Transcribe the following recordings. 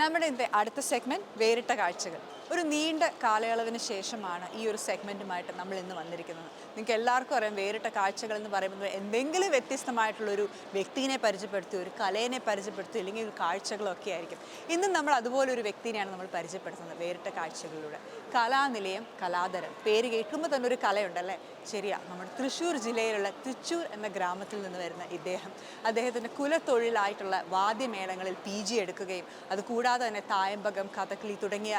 നമ്മുടെ ഇന്നത്തെ അടുത്ത സെഗ്മെന്റ് വേറിട്ട കാഴ്ചകൾ. ഒരു നീണ്ട കാലയളവിന് ശേഷമാണ് ഈ ഒരു സെഗ്മെന്റുമായിട്ട് നമ്മൾ ഇന്ന് വന്നിരിക്കുന്നത്. നിങ്ങൾക്ക് എല്ലാവർക്കും അറിയാം വേറിട്ട കാഴ്ചകൾ എന്ന് പറയുമ്പോൾ എന്തെങ്കിലും വ്യത്യസ്തമായിട്ടുള്ളൊരു വ്യക്തിനെ പരിചയപ്പെടുത്തി ഒരു കലയെ പരിചയപ്പെടുത്തി അല്ലെങ്കിൽ ഒരു കാഴ്ചകളൊക്കെ ആയിരിക്കും. ഇന്ന് നമ്മൾ അതുപോലെ ഒരു വ്യക്തിനെയാണ് നമ്മൾ പരിചയപ്പെടുത്തുന്നത് വേറിട്ട കാഴ്ചകളിലൂടെ. കലാനിലയം കലാതരം. പേര് കേൾക്കുമ്പോൾ തന്നെ ഒരു കലയുണ്ടല്ലേ? ശരിയാ നമ്മുടെ തൃശ്ശൂർ ജില്ലയിലുള്ള തൃശ്ശൂർ എന്ന ഗ്രാമത്തിൽ നിന്ന് വരുന്ന ഇദ്ദേഹം. അദ്ദേഹത്തിന്റെ കുലത്തൊഴിലായിട്ടുള്ള വാദ്യമേളങ്ങളിൽ പി ജി എടുക്കുകയും അതുകൂടാതെ തന്നെ തായമ്പകം കഥകളി തുടങ്ങിയ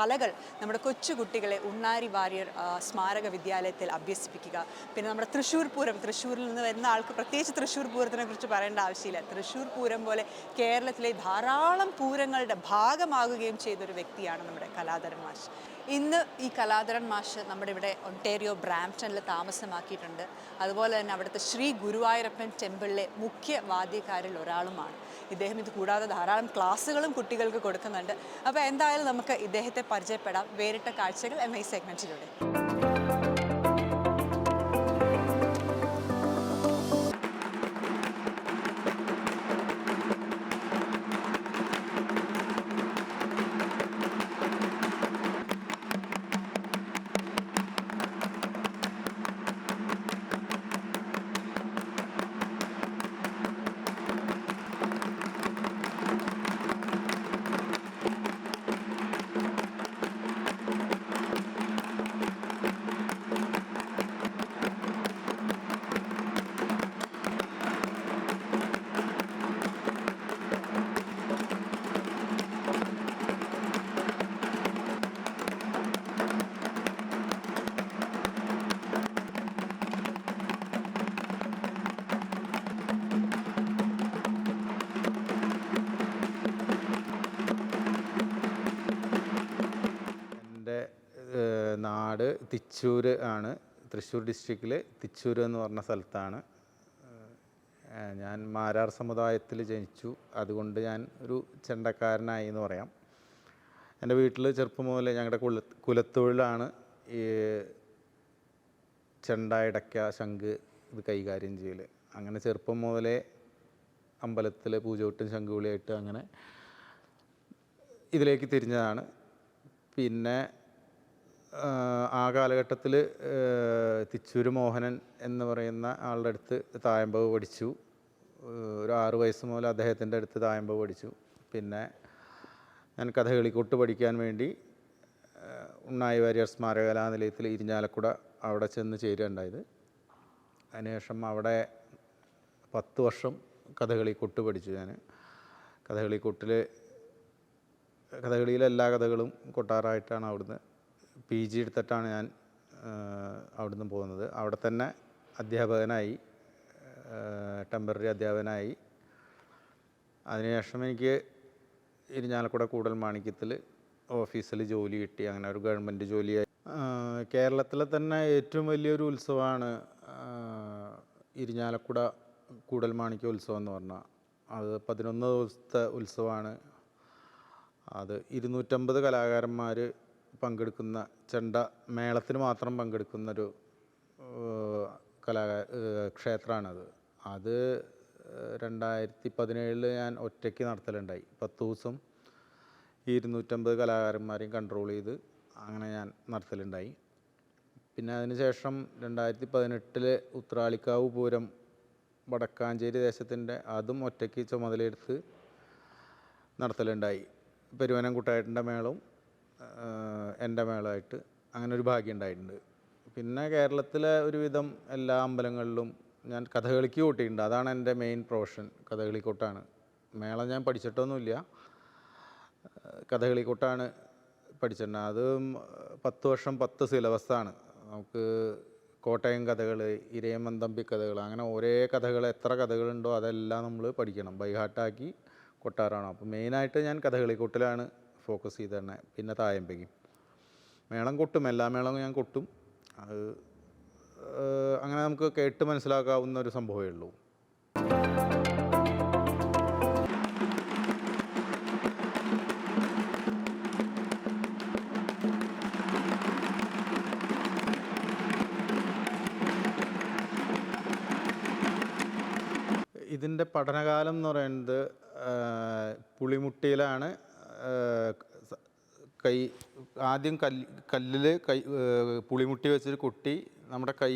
കലകൾ നമ്മുടെ കൊച്ചുകുട്ടികളെ ഉണ്ണാരി വാര്യർ സ്മാരക വിദ്യാലയത്തിൽ അഭ്യസിപ്പിക്കുക. പിന്നെ നമ്മുടെ തൃശ്ശൂർ പൂരം തൃശ്ശൂരിൽ നിന്ന് വരുന്ന ആൾക്ക് പ്രത്യേകിച്ച് തൃശ്ശൂർ പൂരത്തിനെ കുറിച്ച് പറയേണ്ട ആവശ്യമില്ല. തൃശ്ശൂർ പൂരം പോലെ കേരളത്തിലെ ധാരാളം പൂരങ്ങളുടെ ഭാഗമാകുകയും ചെയ്തൊരു വ്യക്തിയാണ് നമ്മുടെ കലാധരൻ മാഷ്. ഇന്ന് ഈ കലാധരൻ മാഷ് നമ്മുടെ ഇവിടെ ഒണ്ടേരിയോ ബ്രാംപ്ടണിൽ താമസമാക്കിയിട്ടുണ്ട്. അതുപോലെ തന്നെ അവിടുത്തെ ശ്രീ ഗുരുവായൂരപ്പൻ ടെമ്പിളിലെ മുഖ്യ വാദ്യക്കാരിൽ ഒരാളുമാണ്. ഇദ്ദേഹം ഇത് കൂടാതെ ധാരാളം ക്ലാസ്സുകളും കുട്ടികൾക്ക് കൊടുക്കുന്നുണ്ട്. അപ്പോൾ എന്തായാലും നമുക്ക് ഇദ്ദേഹത്തെ പരിചയപ്പെടാം. വേറിട്ട കാഴ്ചകൾ എന്ന ഈ സെഗ്മെന്റിലൂടെ നാട് തിച്ചൂർ ആണ്. തൃശ്ശൂർ ഡിസ്ട്രിക്റ്റിൽ തിച്ചൂർ എന്ന് പറഞ്ഞ സ്ഥലത്താണ്. ഞാൻ മാരാർ സമുദായത്തിൽ ജനിച്ചു. അതുകൊണ്ട് ഞാൻ ഒരു ചെണ്ടക്കാരനായി എന്ന് പറയാം. എന്റെ വീട്ടിൽ ചെറുപ്പം മുതലേ ഞങ്ങളുടെ കുല കുലത്തൊഴിലാണ് ഈ ചെണ്ട ഇടയ്ക്ക ശംഖ് ഇത് കൈകാര്യം ചെയ്യൽ അങ്ങനെ ചെറുപ്പം മുതലേ അമ്പലത്തിൽ പൂജോട്ടും ശംഖുവിളിയായിട്ട് അങ്ങനെ ഇതിലേക്ക് തിരിഞ്ഞതാണ്. പിന്നെ ആ, കാലഘട്ടത്തിൽ തിച്ചൂര് മോഹനൻ എന്ന് പറയുന്ന ആളുടെ അടുത്ത് തായമ്പവ് പഠിച്ചു. ഒരു ആറു വയസ്സ് മുതൽ അദ്ദേഹത്തിന്റെ അടുത്ത് തായമ്പവ് പഠിച്ചു. പിന്നെ ഞാൻ കഥകളിക്കൊട്ട് പഠിക്കാൻ വേണ്ടി ഉണ്ണായി വാര്യർ സ്മാരക കലാനിലയത്തിൽ ഇരിഞ്ഞാലക്കുട അവിടെ ചെന്ന് ചേരുകയുണ്ടായത്. അതിനുശേഷം അവിടെ പത്ത് വർഷം കഥകളിക്കൊട്ട് പഠിച്ചു ഞാൻ. കഥകളിക്കൊട്ടിൽ കഥകളിയിലെ എല്ലാ കഥകളും കൊട്ടാറായിട്ടാണ് അവിടുന്ന് പി ജി എടുത്തിട്ടാണ് ഞാൻ അവിടുന്ന് പോകുന്നത്. അവിടെ തന്നെ അധ്യാപകനായി ടെമ്പററി അധ്യാപകനായി. അതിനുശേഷം എനിക്ക് ഇരിഞ്ഞാലക്കുട കൂടൽ മാണിക്യത്തിൽ ഓഫീസിൽ ജോലി കിട്ടി. അങ്ങനെ ഒരു ഗവൺമെന്റ് ജോലിയായി. കേരളത്തിലെ തന്നെ ഏറ്റവും വലിയൊരു ഉത്സവമാണ് ഇരിഞ്ഞാലക്കുട കൂടൽ മാണിക്യ ഉത്സവം എന്ന് പറഞ്ഞാൽ അത് പതിനൊന്ന് ദിവസത്തെ ഉത്സവമാണ്. അത് ഇരുന്നൂറ്റമ്പത് കലാകാരന്മാർ പങ്കെടുക്കുന്ന ചെണ്ട മേളത്തിന് മാത്രം പങ്കെടുക്കുന്നൊരു കലാ ക്ഷേത്രമാണത്. അത് രണ്ടായിരത്തി പതിനേഴിൽ ഞാൻ ഒറ്റയ്ക്ക് നടത്തലുണ്ടായി. പത്ത് ദിവസം ഈ ഇരുന്നൂറ്റമ്പത് കലാകാരന്മാരെയും കൺട്രോൾ ചെയ്ത് അങ്ങനെ ഞാൻ നടത്തലുണ്ടായി. പിന്നെ അതിനുശേഷം രണ്ടായിരത്തി പതിനെട്ടിൽ ഉത്രാളിക്കാവ് പൂരം വടക്കാഞ്ചേരി ദേശത്തിന്റെ അതും ഒറ്റയ്ക്ക് ചുമതലയെടുത്ത് നടത്തലുണ്ടായി. പെരുവനം കുട്ടായിട്ടിന്റെ മേളവും എന്റെ മേളമായിട്ട് അങ്ങനെ ഒരു ഭാഗ്യം ഉണ്ടായിട്ടുണ്ട്. പിന്നെ കേരളത്തിലെ ഒരുവിധം എല്ലാ അമ്പലങ്ങളിലും ഞാൻ കഥകളിക്ക് കൂട്ടിയിട്ടുണ്ട്. അതാണ് എന്റെ മെയിൻ പ്രൊഫഷൻ കഥകളിക്കൂട്ടാണ്. മേള ഞാൻ പഠിച്ചിട്ടൊന്നുമില്ല. കഥകളിക്കൊട്ടാണ് പഠിച്ചിട്ടുണ്ട് അത് പത്ത് വർഷം പത്ത് സിലബസാണ്. നമുക്ക് കോട്ടയം കഥകൾ ഇരയമന്തമ്പി കഥകൾ അങ്ങനെ ഒരേ കഥകൾ എത്ര കഥകളുണ്ടോ അതെല്ലാം നമ്മൾ പഠിക്കണം. ബൈഹാട്ടാക്കി കൊട്ടാറാണ് അപ്പോൾ മെയിനായിട്ട് ഞാൻ കഥകളിക്കൊട്ടിലാണ് ഫോക്കസ് ചെയ്ത് തന്നെ പിന്നെ തായമ്പയും മേളം കൊട്ടും എല്ലാ മേളവും ഞാൻ കൊട്ടും. അത് അങ്ങനെ നമുക്ക് കേട്ട് മനസ്സിലാക്കാവുന്ന ഒരു സംഭവമേ ഉള്ളൂ. ഇതിന്റെ പഠനകാലം എന്ന് പറയുന്നത് പുളിമുട്ടിയിലാണ്. കൈ ആദ്യം കല്ല് കല്ലിൽ കൈ പുളിമുട്ടി വെച്ചൊരു കുട്ടി നമ്മുടെ കൈ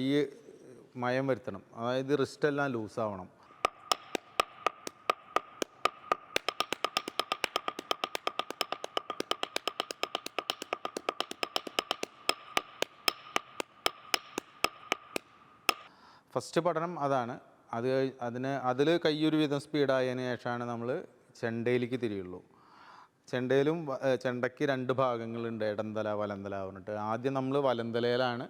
മയം വരുത്തണം. അതായത് റിസ്റ്റ് എല്ലാം ലൂസാവണം. ഫസ്റ്റ് പഠനം അതാണ്. അത് അതിന് അതിൽ ഒരു വിധം സ്പീഡായതിനു ശേഷമാണ് നമ്മൾ ചെണ്ടയിലേക്ക് തിരിയുള്ളൂ. ചെണ്ടയിലും ചെണ്ടയ്ക്ക് രണ്ട് ഭാഗങ്ങളുണ്ട് ഇടന്തല വലന്തല പറഞ്ഞിട്ട്. ആദ്യം നമ്മൾ വലന്തലയിലാണ്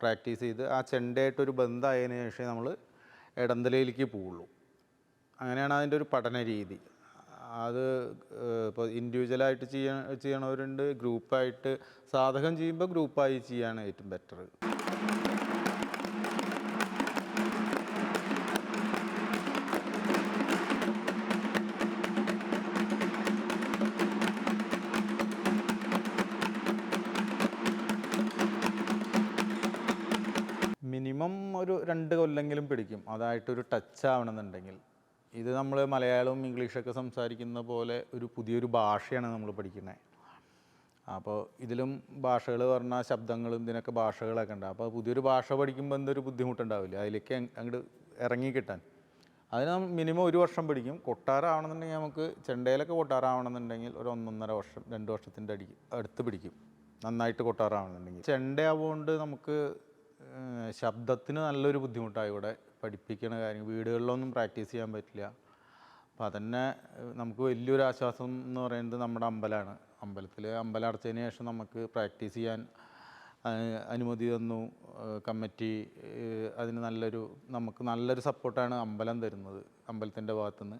പ്രാക്ടീസ് ചെയ്ത് ആ ചെണ്ടയായിട്ടൊരു ബന്ധമായതിനു ശേഷം നമ്മൾ ഇടന്തലയിലേക്ക് പോവുള്ളൂ. അങ്ങനെയാണ് അതിന്റെ ഒരു പഠന രീതി. അത് ഇപ്പോൾ ഇൻഡിവിജ്വലായിട്ട് ചെയ്യ ചെയ്യണവരുണ്ട് ഗ്രൂപ്പായിട്ട് സാധകം ചെയ്യുമ്പോൾ ഗ്രൂപ്പായി ചെയ്യാണ് ഏറ്റവും ബെറ്റർ രണ്ട് കൊല്ലെങ്കിലും പിടിക്കും. അതായിട്ടൊരു ടച്ച് ആവണമെന്നുണ്ടെങ്കിൽ. ഇത് നമ്മൾ മലയാളവും ഇംഗ്ലീഷൊക്കെ സംസാരിക്കുന്ന പോലെ ഒരു പുതിയൊരു ഭാഷയാണ് നമ്മൾ പഠിക്കുന്നത് അപ്പോൾ ഇതിലും ഭാഷകൾ പറഞ്ഞാൽ ശബ്ദങ്ങളും ഇതിനൊക്കെ ഭാഷകളൊക്കെ ഉണ്ട്. അപ്പോൾ പുതിയൊരു ഭാഷ പഠിക്കുമ്പോൾ എന്തൊരു ബുദ്ധിമുട്ടുണ്ടാവില്ല. അതിലേക്ക് അങ്ങോട്ട് ഇറങ്ങി കിട്ടാൻ. അതിന് മിനിമം ഒരു വർഷം പിടിക്കും. കൊട്ടാരാവണമെന്നുണ്ടെങ്കിൽ നമുക്ക് ചെണ്ടയിലൊക്കെ കൊട്ടാരാവണമെന്നുണ്ടെങ്കിൽ ഒരു ഒന്നൊന്നര വർഷം രണ്ട് വർഷത്തിന്റെ അടി അടുത്ത് പിടിക്കും. നന്നായിട്ട് കൊട്ടാറാവണമെന്നുണ്ടെങ്കിൽ ചെണ്ടയാവുകൊണ്ട് നമുക്ക് ശബ്ദത്തിന് നല്ലൊരു ബുദ്ധിമുട്ടായി ഇവിടെ പഠിപ്പിക്കണ കാര്യം. വീടുകളിലൊന്നും പ്രാക്ടീസ് ചെയ്യാൻ പറ്റില്ല. അപ്പം അതന്നെ നമുക്ക് വലിയൊരു ആശ്വാസം എന്ന് പറയുന്നത് നമ്മുടെ അമ്പലമാണ്. അമ്പലത്തിൽ അമ്പലം അടച്ചതിന് ശേഷം നമുക്ക് പ്രാക്ടീസ് ചെയ്യാൻ അനുമതി തന്നു. കമ്മിറ്റി അതിന് നല്ലൊരു നമുക്ക് നല്ലൊരു സപ്പോർട്ടാണ് അമ്പലം തരുന്നത് അമ്പലത്തിന്റെ ഭാഗത്തുനിന്ന്.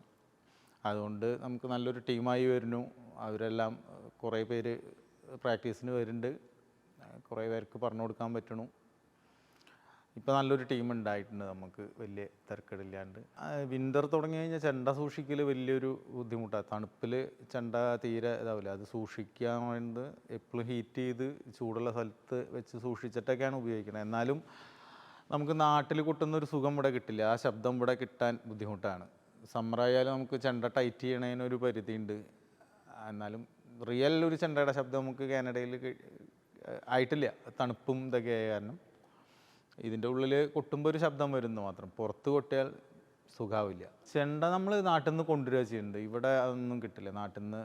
അതുകൊണ്ട് നമുക്ക് നല്ലൊരു ടീമായി വരുന്നു. അവരെല്ലാം കുറേ പേര് പ്രാക്ടീസിന് വരുന്നുണ്ട്. കുറേ പേർക്ക് പറഞ്ഞു കൊടുക്കാൻ പറ്റണു. ഇപ്പോൾ നല്ലൊരു ടീം ഉണ്ടായിട്ടുണ്ട് നമുക്ക് വലിയ തിരക്കേടില്ലാണ്ട്. വിന്റർ തുടങ്ങി കഴിഞ്ഞാൽ ചെണ്ട സൂക്ഷിക്കൽ വലിയൊരു ബുദ്ധിമുട്ടാണ് തണുപ്പിൽ ചെണ്ട തീരെ ഇതാവില്ല. അത് സൂക്ഷിക്കാൻ വേണ്ടി എപ്പോഴും ഹീറ്റ് ചെയ്ത് ചൂടുള്ള സ്ഥലത്ത് വെച്ച് സൂക്ഷിച്ചിട്ടൊക്കെയാണ് ഉപയോഗിക്കുന്നത് എന്നാലും നമുക്ക് നാട്ടിൽ കൊട്ടുന്ന ഒരു സുഖം ഇവിടെ കിട്ടില്ല. ആ ശബ്ദം ഇവിടെ കിട്ടാൻ ബുദ്ധിമുട്ടാണ്. സമ്മറായാലും നമുക്ക് ചെണ്ട ടൈറ്റ് ചെയ്യണതിനൊരു പരിധിയുണ്ട്. എന്നാലും റിയൽ ഒരു ചെണ്ടയുടെ ശബ്ദം നമുക്ക് കാനഡയിൽ ആയിട്ടില്ല. തണുപ്പും ഇതൊക്കെ ആയ കാരണം. ഇതിന്റെ ഉള്ളിൽ കൊട്ടുമ്പോൾ ഒരു ശബ്ദം വരുന്നു മാത്രം. പുറത്ത് കൊട്ടിയാൽ സുഖാവില്ല. ചെണ്ട നമ്മൾ നാട്ടിൽ നിന്ന് കൊണ്ടുവരിക ചെയ്യുന്നുണ്ട്. ഇവിടെ അതൊന്നും കിട്ടില്ല. നാട്ടിൽ നിന്ന്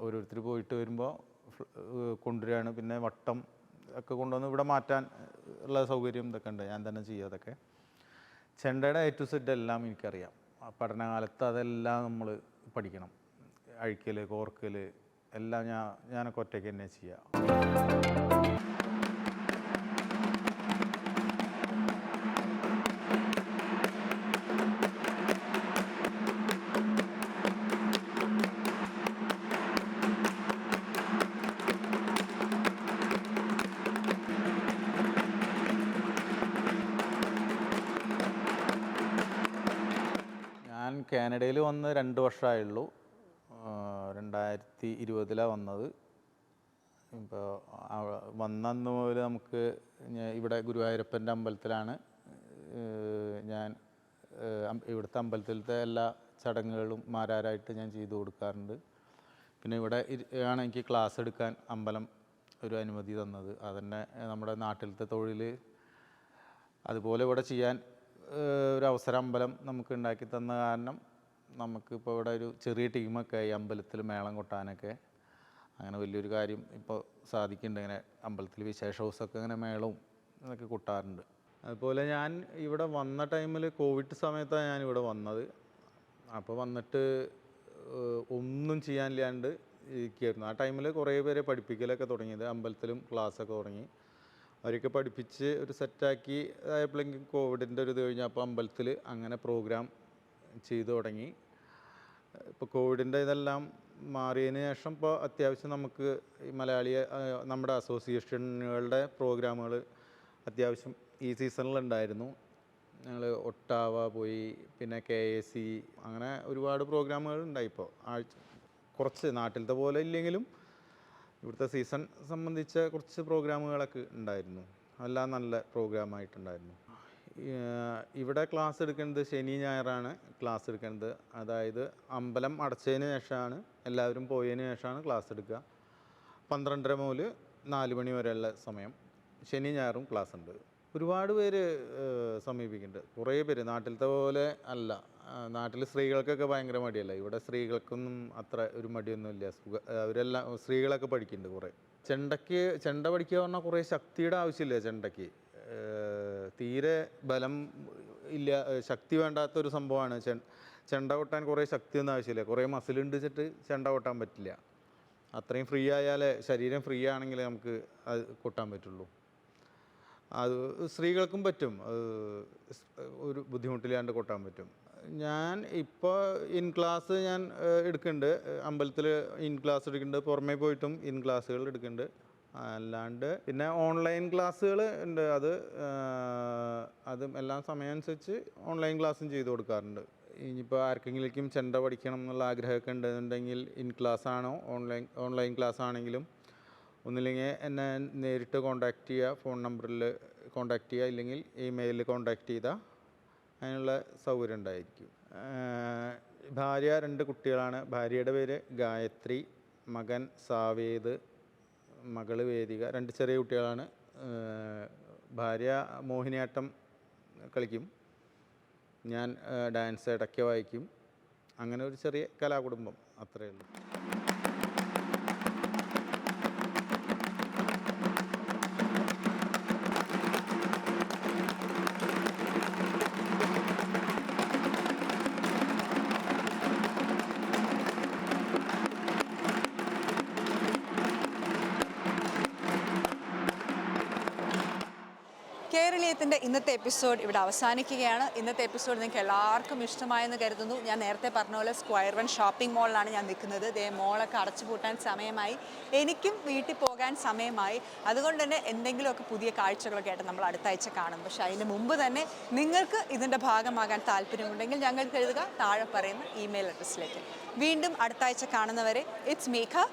ഓരോരുത്തർ പോയിട്ട് വരുമ്പോൾ കൊണ്ടുവരികയാണ്. പിന്നെ വട്ടം ഒക്കെ കൊണ്ടുവന്ന് ഇവിടെ മാറ്റാൻ ഉള്ള സൗകര്യം ഇതൊക്കെ ഉണ്ട്. ഞാൻ തന്നെ ചെയ്യുക അതൊക്കെ. ചെണ്ടയുടെ എ ടു സെറ്റ് എല്ലാം എനിക്കറിയാം. പഠനകാലത്ത് അതെല്ലാം നമ്മൾ പഠിക്കണം. അഴിക്കൽ കോർക്കൽ എല്ലാം ഞാൻ ഞാനൊക്കെ ഒറ്റയ്ക്ക് തന്നെ ചെയ്യുക. കാനഡയിൽ വന്ന് രണ്ട് വർഷമായുള്ളൂ. രണ്ടായിരത്തി ഇരുപതിലാണ് വന്നത്. ഇപ്പോൾ വന്നന്ന് മുതൽ നമുക്ക് ഇവിടെ ഗുരുവായൂരപ്പന്റെ അമ്പലത്തിലാണ്. ഞാൻ ഇവിടുത്തെ അമ്പലത്തിലത്തെ എല്ലാ ചടങ്ങുകളും മാരാരായിട്ട് ഞാൻ ചെയ്തു കൊടുക്കാറുണ്ട്. പിന്നെ ഇവിടെ ആണ് എനിക്ക് ക്ലാസ് എടുക്കാൻ അമ്പലം ഒരു അനുമതി തന്നത്. അതന്നെ നമ്മുടെ നാട്ടിലത്തെ തൊഴിൽ അതുപോലെ ഇവിടെ ചെയ്യാൻ ഒരു അവസരം അമ്പലം നമുക്ക് ഉണ്ടാക്കി തന്ന കാരണം നമുക്കിപ്പോൾ ഇവിടെ ഒരു ചെറിയ ടീമൊക്കെ ആയി അമ്പലത്തിൽ മേളം കൊട്ടാനൊക്കെ. അങ്ങനെ വലിയൊരു കാര്യം ഇപ്പോൾ സാധിക്കുന്നുണ്ട്. ഇങ്ങനെ അമ്പലത്തിൽ വിശേഷ ദിവസമൊക്കെ ഇങ്ങനെ മേളവും ഇതൊക്കെ കൊട്ടാറുണ്ട്. അതുപോലെ ഞാൻ ഇവിടെ വന്ന ടൈമിൽ കോവിഡ് സമയത്താണ് ഞാൻ ഇവിടെ വന്നത്. അപ്പോൾ വന്നിട്ട് ഒന്നും ചെയ്യാനില്ലാണ്ട് ഇരിക്കുകയായിരുന്നു. ആ ടൈമിൽ കുറേ പേരെ പഠിപ്പിക്കലൊക്കെ തുടങ്ങിയത്. അമ്പലത്തിലും ക്ലാസ്സൊക്കെ തുടങ്ങി. അവരൊക്കെ പഠിപ്പിച്ച് ഒരു സെറ്റാക്കി ആയപ്പോഴെങ്കിൽ കോവിഡിന്റെ ഒരു ഇത് കഴിഞ്ഞപ്പോൾ അമ്പലത്തിൽ അങ്ങനെ പ്രോഗ്രാം ചെയ്തു തുടങ്ങി. ഇപ്പോൾ കോവിഡിന്റെ ഇതെല്ലാം മാറിയതിന് ശേഷം ഇപ്പോൾ അത്യാവശ്യം നമുക്ക് ഈ മലയാളി നമ്മുടെ അസോസിയേഷനുകളുടെ പ്രോഗ്രാമുകൾ അത്യാവശ്യം ഈ സീസണിലുണ്ടായിരുന്നു. ഞങ്ങൾ ഒട്ടാവ പോയി പിന്നെ കെ എ സി അങ്ങനെ ഒരുപാട് പ്രോഗ്രാമുകൾ ഉണ്ടായി ഇപ്പോൾ. ആഴ്ച കുറച്ച് നാട്ടിലത്തെ പോലെ ഇല്ലെങ്കിലും ഇവിടുത്തെ സീസൺ സംബന്ധിച്ച കുറച്ച് പ്രോഗ്രാമുകളൊക്കെ ഉണ്ടായിരുന്നു. എല്ലാം നല്ല പ്രോഗ്രാമായിട്ടുണ്ടായിരുന്നു ഇവിടെ ക്ലാസ് എടുക്കുന്നത് ശനി ഞായറാണ് ക്ലാസ് എടുക്കുന്നത്. അതായത് അമ്പലം അടച്ചതിന് ശേഷമാണ് എല്ലാവരും പോയതിന് ശേഷമാണ് ക്ലാസ് എടുക്കുക. പന്ത്രണ്ടര മുതൽ നാല് മണി വരെയുള്ള സമയം ശനി ഞായറും ക്ലാസ് ഉണ്ട്. ഒരുപാട് പേര് സമീപിക്കുന്നുണ്ട്. കുറേ പേര്. നാട്ടിലത്തെ പോലെ അല്ല. നാട്ടിൽ സ്ത്രീകൾക്കൊക്കെ ഭയങ്കര മടിയല്ല? ഇവിടെ സ്ത്രീകൾക്കൊന്നും അത്ര ഒരു മടിയൊന്നുമില്ല. അവരെല്ലാം സ്ത്രീകളൊക്കെ പഠിക്കുന്നുണ്ട് കുറേ. ചെണ്ടയ്ക്ക് ചെണ്ട പഠിക്കുക പറഞ്ഞാൽ കുറേ ശക്തിയുടെ ആവശ്യമില്ല ചെണ്ടയ്ക്ക്. തീരെ ബലം ഇല്ല ശക്തി വേണ്ടാത്ത ഒരു സംഭവമാണ് ചെണ്ട കൊട്ടാൻ കുറേ ശക്തിയൊന്നും ആവശ്യമില്ല. കുറേ മസിൽ വെച്ചിട്ട് ചെണ്ട കൊട്ടാൻ പറ്റില്ല. അത്രയും ഫ്രീ ആയാലേ ശരീരം ഫ്രീ ആണെങ്കിലേ നമുക്ക് അത് കൊട്ടാൻ പറ്റുള്ളൂ. അത് സ്ത്രീകൾക്കും പറ്റും. ഒരു ബുദ്ധിമുട്ടില്ലാണ്ട് കൊട്ടാൻ പറ്റും. ഞാൻ ഇപ്പോൾ ഇൻ ക്ലാസ് ഞാൻ എടുക്കുന്നുണ്ട് അമ്പലത്തിൽ ഇൻ ക്ലാസ് എടുക്കുന്നുണ്ട് പുറമേ പോയിട്ടും ഇൻ ക്ലാസ്സുകൾ എടുക്കുന്നുണ്ട് അല്ലാണ്ട് പിന്നെ ഓൺലൈൻ ക്ലാസ്സുകൾ ഉണ്ട് അത് അതും എല്ലാം സമയം അനുസരിച്ച് ഓൺലൈൻ ക്ലാസ്സും ചെയ്തു കൊടുക്കാറുണ്ട്. ഇനിയിപ്പോൾ ആർക്കെങ്കിലേക്കും ചെണ്ട പഠിക്കണം എന്നുള്ള ആഗ്രഹമൊക്കെ ഉണ്ടെന്നുണ്ടെങ്കിൽ ഇൻ ക്ലാസ് ആണോ ഓൺലൈൻ ഓൺലൈൻ ക്ലാസ് ആണെങ്കിലും ഒന്നില്ലെങ്കിൽ എന്നെ നേരിട്ട് കോൺടാക്റ്റ് ചെയ്യുക ഫോൺ നമ്പറിൽ കോൺടാക്റ്റ് ചെയ്യുക ഇല്ലെങ്കിൽ ഇമെയിലിൽ കോൺടാക്റ്റ് ചെയ്താൽ അതിനുള്ള സൗകര്യം ഉണ്ടായിരിക്കും. ഭാര്യ രണ്ട് കുട്ടികളാണ്. ഭാര്യയുടെ പേര് ഗായത്രി മകൻ സാവേദ് മകൾ വേദിക രണ്ട് ചെറിയ കുട്ടികളാണ്. ഭാര്യ മോഹിനിയാട്ടം കളിക്കും. ഞാൻ ഡാൻസ് ഇടയ്ക്ക് വായിക്കും. അങ്ങനെ ഒരു ചെറിയ കലാകുടുംബം അത്രയേ ഉള്ളൂ. കേരളീയത്തിന്റെ ഇന്നത്തെ എപ്പിസോഡ് ഇവിടെ അവസാനിക്കുകയാണ്. ഇന്നത്തെ എപ്പിസോഡ് നിങ്ങൾക്ക് എല്ലാവർക്കും ഇഷ്ടമായെന്ന് കരുതുന്നു. ഞാൻ നേരത്തെ പറഞ്ഞ പോലെ സ്ക്വയർ വൺ ഷോപ്പിംഗ് മോളിലാണ് ഞാൻ നിൽക്കുന്നത്. ദേ മോളൊക്കെ അടച്ചു പൂട്ടാൻ സമയമായി. എനിക്കും വീട്ടിൽ പോകാൻ സമയമായി. അതുകൊണ്ട് തന്നെ എന്തെങ്കിലുമൊക്കെ പുതിയ കാഴ്ചകളൊക്കെ ആയിട്ട് നമ്മൾ അടുത്ത ആഴ്ച കാണും. പക്ഷേ അതിന് മുമ്പ് തന്നെ നിങ്ങൾക്ക് ഇതിന്റെ ഭാഗമാകാൻ താല്പര്യമുണ്ടെങ്കിൽ ഞങ്ങൾക്ക് എഴുതുക. താഴെ പറയുന്ന ഇമെയിൽ അഡ്രസ്സിലേക്ക് വീണ്ടും അടുത്ത ആഴ്ച കാണുന്നവരെ ഇറ്റ്സ് മേഘ